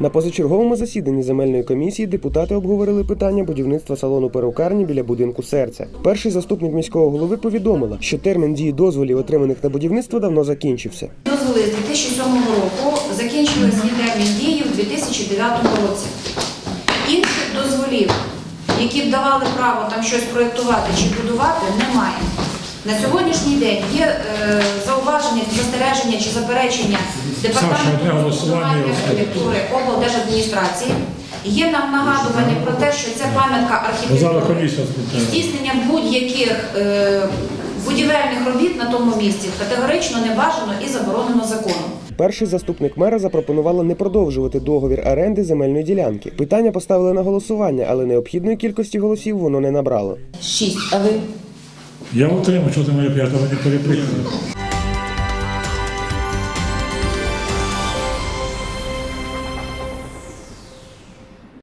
На позачерговому засіданні земельної комісії депутати обговорили питання будівництва салону перукарні біля будинку серця. Перший заступник міського голови повідомила, що термін дії дозволів, отриманих на будівництво, давно закінчився. Дозволи з 2007 року закінчили свій термін дії в 2009 році. Інших дозволів, які б давали право там щось проєктувати чи будувати, немає. На сьогоднішній день є е, зауваження, застереження чи заперечення департаменту голосування архітектури облдержадміністрації. Є нам нагадування про те, що це пам'ятка Казала архітектури. Здійснення будь-яких е, будівельних робіт на тому місці категорично не бажано і заборонено законом. Перший заступник мера запропонувала не продовжувати договір оренди земельної ділянки. Питання поставили на голосування, але необхідної кількості голосів воно не набрало. Шість. А ви? Я отримав, що ти моє п'ятого не перепитував.